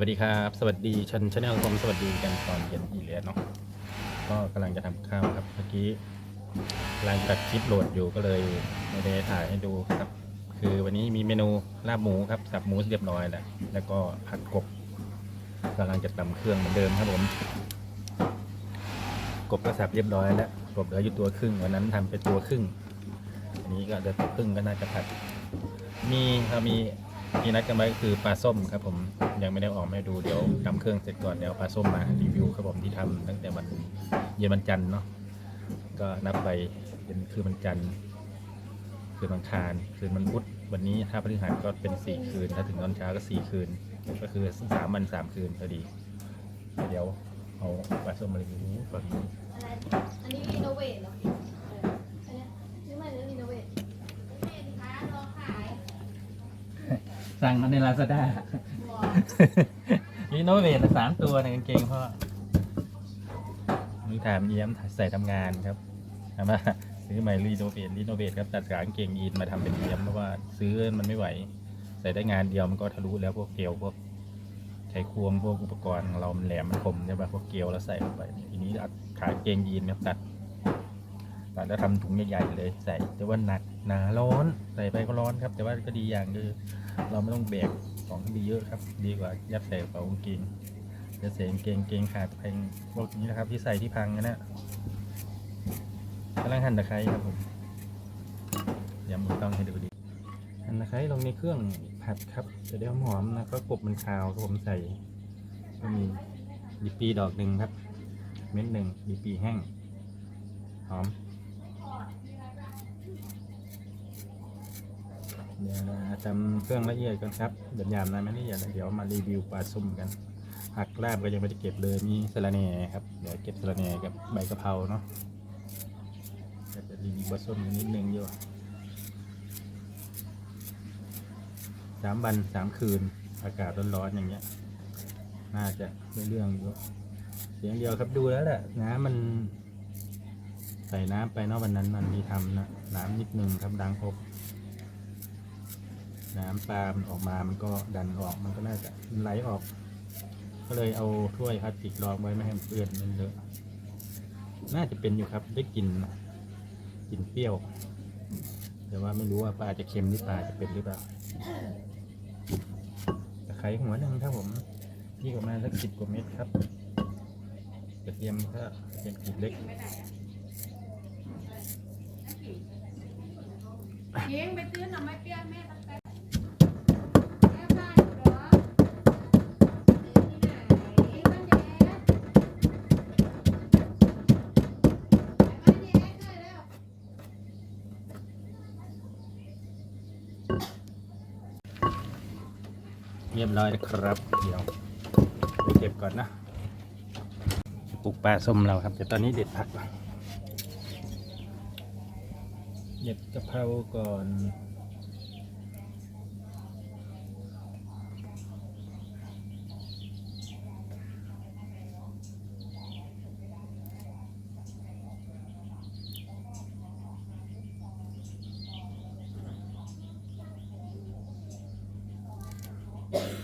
วัสดีครับ สวัสดีชันชาแนลผมสวัสดีกันตอนเย็นอีเลียเนาะก็กำลังจะทำข้าวครับ เมื่อกี้กำลังตัดคลิปโหลดอยู่ก็เลยไม่ได้ถ่ายให้ดูครับ คือวันนี้มีเมนูลาบหมูครับสับหมูเรียบร้อยแล้วแล้วก็ผัดกบกำลังจะตำเครื่องเหมือนเดิมครับผม กบก็สับเรียบร้อยแล้วกบเหลืออยู่ตัวครึ่งวันนั้นทำเป็นตัวครึ่ง อันนี้ก็เดือตัวครึ่งก็น่าจะผัด มีเรามี มีนัดกันไว้ก็คือปลาส้มครับผมยังไม่ได้ออกมาให้ดูเดี๋ยวทำเครื่องเสร็จก่อนเดี๋ยวปลาส้มมารีวิวครับผมที่ทำตั้งแต่วันเย็นวันจันทร์เนาะก็นับไปเป็นคืนวันจันทร์คืนวันคารคืนวันพุธวันนี้ถ้าพฤหัสก็เป็นสี่คืน ถ้าถึงตอนเช้าก็สี่คืน ก็คือสามวันสามคืนพอดี เดี๋ยวเอาปลาส้มมารีวิวก่อนอันนี้รีโนเวทเหรอเอออันเนี้ยซื้อมาหรือรีโนเวทเห็นคะรอขาย สั่งมาในลาซาด้ารีโนเวทสามตัวในกางเกงพ่อมึงถามเยี่ยมใส่ทำงานครับถามว่าซื้อใหม่รีโนเวทรีโนเวทครับตัดกางเกงยีนมาทำเป็นเยี่ยมเพราะว่าซื้อมันไม่ไหว ใส่ได้งานเดียวมันก็ทะลุแล้วพวกเกลียวพวกไขควงพวกอุปกรณ์เรามันแหลมมันคมใช่ป่ะพวกเกลียวเราใส่ลงไป ทีนี้อัดขากางเกงยีนครับตัดตัดแล้วทำถุงใหญ่ๆเลยใส่แต่ว่าหนัก หนาร้อนใส่ไปก็ร้อนครับ แต่ว่าก็ดีอย่างคือเราไม่ต้องแบกของที่เยอะครับ ดีกว่ายัดใส่กระเป๋ากางเกงจะใส่กางเกงเกงขาดแพงพวกนี้นะครับ ที่ใส่ที่พังนะนะกำลังหั่นตะไคร้ครับผมย้ำมือต้องให้ดูดีหั่นตะไคร้ลงในเครื่องผัดครับจะได้หอมนะก็กบมันคาวครับผมใส่ ก็มีดีปีดอกหนึ่งครับ เม็ดหนึ่งดีปีแห้งหอม เดี๋ยวนะจำเครื่องละเอียดก่อนครับเดี๋ยวยานะไม่ละเอียดนะเดี๋ยวมารีวิวปลาส้มกันผักลาบก็ยังไม่ได้เก็บเลยมีสะระแหน่ครับเดี๋ยวเก็บสะระแหน่กับใบกะเพราเนาะจะรีวิวปลาส้มนิดนึงอยู่สามวันสามคืนอากาศร้อนๆอย่างเงี้ย น่าจะได้เรื่องอยู่เสียงเดียวครับดูแล้วแหละน้ำมัน ใส่น้ำไปเนาะวันนั้นมันมีทำนะน้ำนิดนึงครับดังอบ น้ำปลามันออกมามันก็ดันออกมันก็น่าจะไหลออก ก็เลยเอาถ้วยพลาสติกรองไว้ไม่ให้มันเปื้อนมันเลอะน่าจะเป็นอยู่ครับได้กลิ่นกลิ่นเปรี้ยว แต่ว่าไม่รู้ว่าปลาจะเค็มหรือปลาจะเป็นหรือเปล่าตะไคร้หัวหนึ่งครับผมนี่ประมาณสักสิบกว่าเม็ดครับกระเทียมก็เป็นกลีบเล็กเย้งไปซื้อหน่อไม้เปรี้ยวแม่ตั้งแต่แม่บ้านเหรอซื้อที่ไหนบ้านแย้บ้านแย้เคยแล้ว เรียบร้อยนะครับ เดี๋ยวไปเก็บก่อนนะปลูกปลาส้มเราครับแต่ตอนนี้เด็ดผักก่อนเด็ดกะเพราก่อน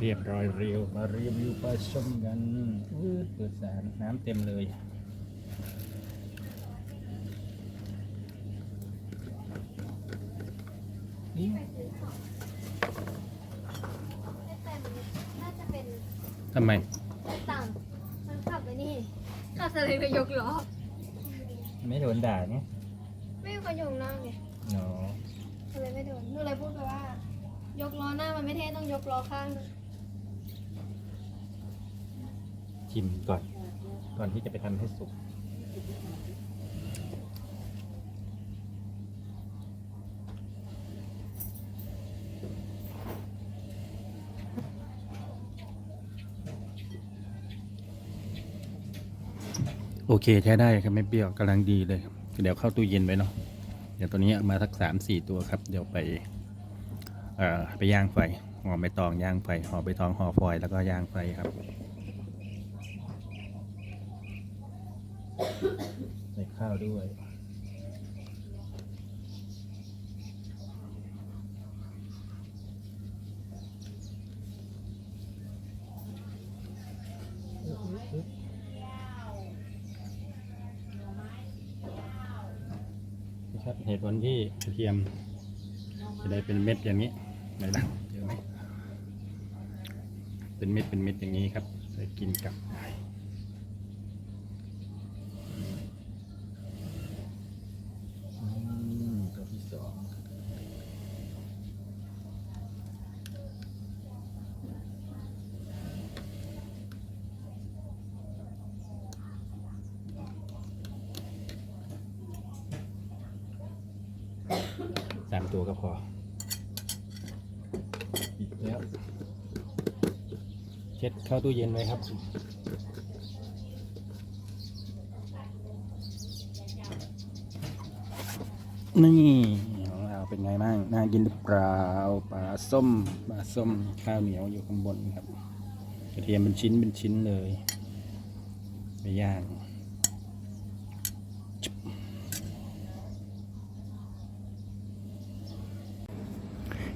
เรียบร้อยเรียวมารีวิวปลาส้มกันวืดเปิดสารน้ำเต็มเลยนี่ไม่เต็มน่าจะเป็นทำไมต่างมันขับไปนี่ขับสลิงไปยกล้อไม่โดนด่าเนี่ยไม่มีคนอยู่ข้างหน้าไงเนาะไม่เท่ต้องยกล้อข้างด้วย ชิมก่อน ก่อนที่จะไปทำให้สุกโอเคใช้ได้ครับไม่เปรี้ยวกำลังดีเลยเดี๋ยวเข้าตู้เย็นไว้เนาะเดี๋ยวตัวนี้มาสักสามสี่ตัวครับ เดี๋ยวไปเอ่อไปย่างไฟห่อใบตองย่างไฟห่อใบตองห่อฟอยแล้วก็ย่างไฟครับ ใส่ข้าวด้วย นี่ครับเหตุผลที่กระเทียม จะได้เป็นเม็ดอย่างนี้ไหนล่ะเจอไหมเป็นเม็ดเป็นเม็ดอย่างนี้ครับใส่กินกับอืมตัวที่สอง สามตัวก็พออีกแล้วเช็ดเข้าตู้เย็นไว้ครับ นี่ของเราเป็นไงบ้าง น่ากินหรือเปล่าปลาส้มปลาส้มข้าวเหนียวอยู่ข้างบนครับ กระเทียมเป็นชิ้นเป็นชิ้นเลยไปย่าง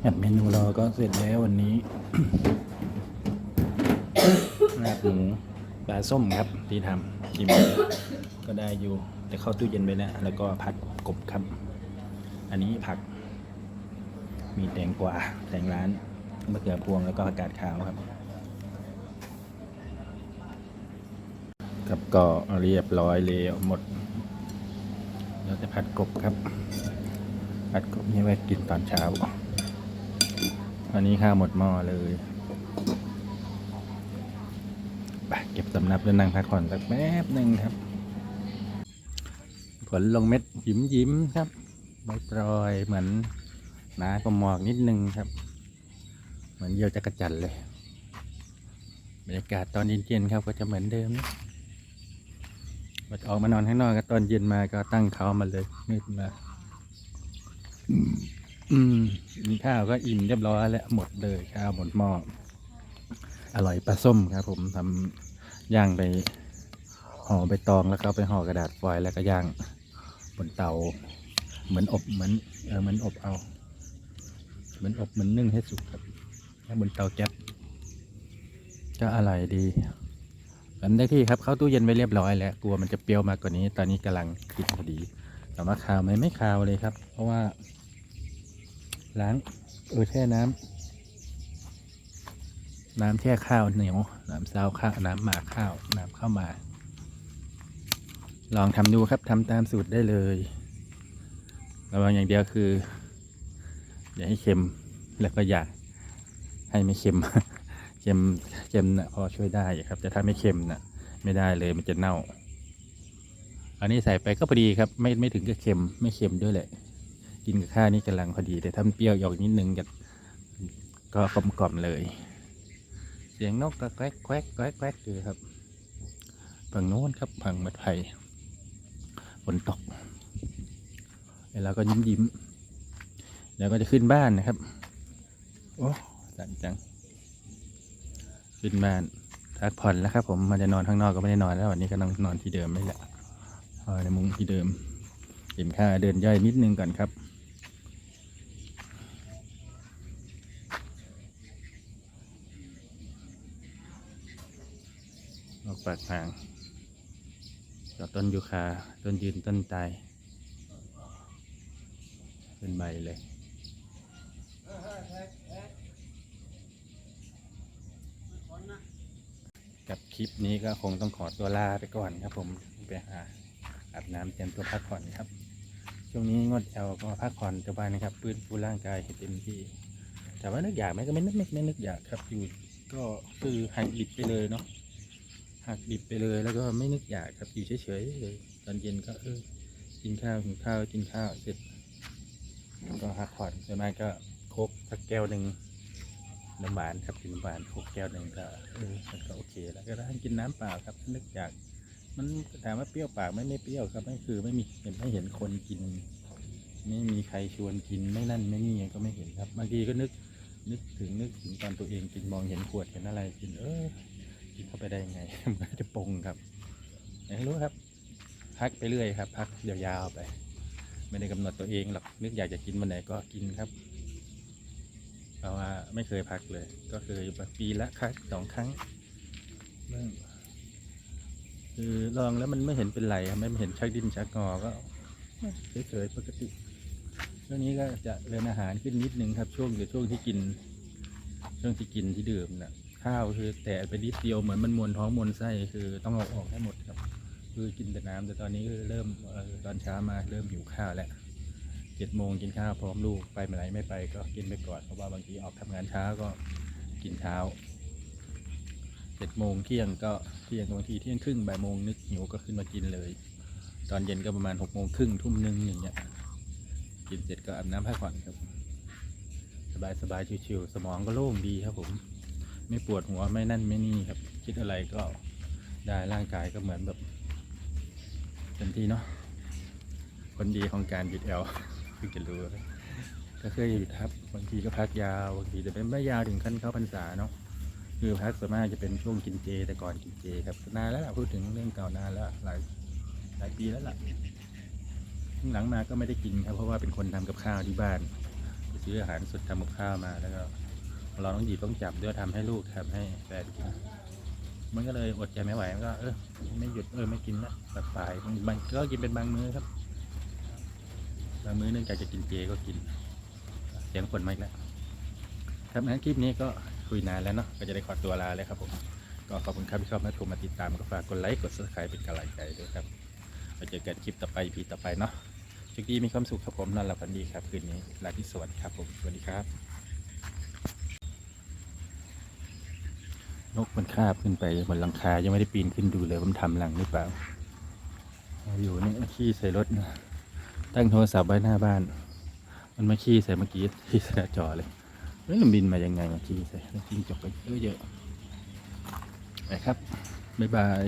ครับเมนูเราก็เสร็จแล้ววันนี้ลาบหมูปลาส้มครับที่ทำชิมก็ได้อยู่แต่เข้าตู้เย็นไปแล้วแล้วก็ผัดกบครับ อันนี้ผัก มีแตงกวาแตงร้านมะเขือพวงแล้วก็อากาศขาวครับครับก็เรียบร้อยเลยหมดเราจะผัดกบครับ ผัดกบนี่ไว้กินตอนเช้า วันนี้ข้าวหมดหม้อเลยไปเก็บสำนับแล้วนั่งพักผ่อนสักแป๊บหนึ่งครับ ผลลงเม็ดยิ้มยิ้มครับใบปลอยเหมือนหนากว่าหมอกนิดนึงครับ เหมือนเยี่ยวจักระจันเลยบรรยากาศตอนเย็นๆครับก็จะเหมือนเดิมนะบัดออกมานอนข้างนอกก็ตอนเย็นมาก็ตั้งเขามาเลยมืดมา อืมกินข้าวก็อิ่มเรียบร้อยแล้วหมดเลยข้าวหมดหม้ออร่อยปลาส้มครับ ผมทำย่างไปห่อใบตองแล้วก็ไปห่อกระดาษฟอยล์แล้วก็ย่างบนเตา เหมือนอบเหมือนเออเหมือนอบเอา เหมือนอบเหมือนนึ่งให้สุกครับแล้วบนเตาแก๊สก็อร่อยดีทำได้ที่ครับเข้าตู้เย็นไว้เรียบร้อยแล้วกลัวมันจะเปรี้ยวมากกว่านี้ ตอนนี้กำลังกินพอดี แต่ว่าคาวไหมไม่คาวเลยครับ เพราะว่า ล้างเออแช่น้ำน้ำแช่ข้าวเหนียวน้ำซาวข้าวน้ำหมากข้าวน้ำข้าวหมา ลองทำดูครับทำตามสูตรได้เลยระวังอย่างเดียวคือ อย่าให้เค็มแล้วก็อย่าให้ไม่เค็มเค็มเค็มนะพอช่วยได้ครับแต่ถ้าไม่เค็มนะไม่ได้เลยมันจะเน่า อันนี้ใส่ไปก็พอดีครับ ไม่ไม่ถึงกับเค็มไม่เค็มด้วยแหละ กินกับข้าวนี่กำลังพอดี แต่ถ้ามันเปรี้ยวออกนิดนึงก็ก็กลมกล่อมเลย เสียงนกก็แควกแควกแควกแควกอยู่ครับฝั่งโน้นครับฝั่งมัดไผ่ฝนตกแล้วก็ยิ้มยิ้มๆแล้วก็จะขึ้นบ้านนะครับ โอ้สั่นจัง ขึ้นบ้านพักผ่อนแล้วครับ ผมมันจะนอนข้างนอกก็ไม่ได้นอนแล้ววันนี้ก็ต้องนอนที่เดิมไม่แหละในมุ้งที่เดิมกินข้าวเดินย่อยนิดนึงก่อนครับ ออกปากทางจาก ต้นยูคาต้นยืนต้นตายเป็นใบเลย กับคลิปนี้ก็คงต้องขอตัวลาไปก่อนครับผมไปหาอาบน้ำเตรียมตัวพักผ่อนครับ ช่วงนี้งดแอลก็พักผ่อนสบายนะครับพื้นฟูร่างกายให้เต็มที่ แต่ว่านึกอยากไหมก็ไม่นึกไม่นึกอยากครับอยู่ก็คือหักดิบไปเลยเนาะ หักดิบไปเลย แล้วก็ไม่นึกอยากครับอยู่เฉยๆเลยตอนเย็นก็เออกินข้าวกินข้าวกินข้าวเสร็จก็พักผ่อนส่วนมากก็โคกสักแก้วหนึ่งน้ำหวานครับกินน้ำหวานโคกแก้วหนึ่งก็เออมันก็โอเค แล้วก็ถ้ากินน้ำเปล่าครับนึกอยากมันถามว่าเปรี้ยวปากไม่ไม่เปรี้ยวครับไม่คือไม่มีเห็นไม่เห็นคนกิน ไม่มีใครชวนกินไม่นั่นไม่นี่ก็ไม่เห็นครับบางทีก็นึกนึกถึงนึกถึงตอนตัวเองกินมองเห็นขวดเห็นอะไรกินเออ เข้าไปได้ยังไง มันจะปงครับไม่รู้ครับ พักไปเรื่อยครับ พักยาวๆไป ไม่ได้กำหนดตัวเองหรอกนึกอยากจะกินวันไหนก็กินครับเพราะว่าไม่เคยพักเลย ก็เคยปีละครั้งสองครั้งเรื่องคือลองแล้วมันไม่เห็นเป็นไรไม่เห็นชักดินชักงอก็เฉยๆปกติช่วงนี้ก็จะเรียนอาหารขึ้นนิดนึงครับ ช่วงหรือช่วงที่กิน ช่วงที่กินที่ดื่มนะ ข้าวคือแตะไปนิดเดียวเหมือนมันมวนท้องมวนไส้คือต้องเอาออกให้หมดครับ คือกินแต่น้ำแต่ตอนนี้คือเริ่มตอนเช้ามาเริ่มหิวข้าวแล้วเจ็ดโมงกินข้าวพร้อมลูกไปเมื่อไหร่ไม่ไปก็กินไปก่อนเพราะว่าบางทีออกทำงานเช้าก็กินเช้าเจ็ดโมงเที่ยงก็เที่ยงบางทีเที่ยงครึ่งบ่ายโมงนึกหิวก็ขึ้นมากินเลย ตอนเย็นก็ประมาณหกโมงครึ่งทุ่มหนึ่งอย่างเงี้ยกินเสร็จก็อาบน้ำพักผ่อนครับ สบายสบายชิวๆสมองก็โล่งดีครับผม ไม่ปวดหัวไม่นั่นไม่นี่ครับ คิดอะไรก็ได้ร่างกายก็เหมือนแบบเต็มที่เนาะคนดีของการหยุดแอลเพิ่งจะรู้ก็เคยหยุดครับบางทีก็พักยาวบางทีจะเป็นไม่ยาวถึงขั้นเข้าพรรษาเนาะคือพักส่วนมากจะเป็นช่วงกินเจ แต่ก่อนกินเจครับนานแล้วล่ะพูดถึงเรื่องเก่านานแล้วหลายหลายปีแล้วล่ะหลังมาก็ไม่ได้กินครับเพราะว่าเป็นคนทำกับข้าวที่บ้านไปซื้ออาหารสดทำกับข้าวมาแล้วก็ เราต้องหยิบต้องจับด้วยทำให้ลูกทำให้แฟนกินมันก็เลยอดใจไม่ไหวมันก็เออไม่หยุดเออไม่กินละตัดสายบางก็กินเป็นบางมื้อครับบางมื้อเนื่องจากจะกินเจก็กิน เสียงคนมาอีกแล้วครับงั้นคลิปนี้ก็คุยนานแล้วเนาะก็จะได้ขอตัวลาเลยครับผมก็ขอบคุณครับที่ชอบมาชมมาติดตามก็ฝากกดไลค์กด subscribe เป็นกำลังใจด้วยครับเราเจอกันคลิปต่อไปพีต่อไปเนาะโชคดีมีความสุขครับผมนอนหลับฝันดีครับคืนนี้ลาที่สวัสดีครับผมสวัสดีครับ นกมันคาบขึ้นไปบนหลังคายังไม่ได้ปีนขึ้นดูเลยว่ามันทำรังหรือเปล่า อยู่นี่ขี้ใส่รถนะตั้งโทรศัพท์ไว้หน้าบ้าน มันมาขี้ใส่เมื่อกี้ที่ส่หน้าจอเลยเฮ้ยมันบินมายังไงมาขี้ใส่แล้วจิ้งจกไปเยอะๆไปครับบ๊ายบาย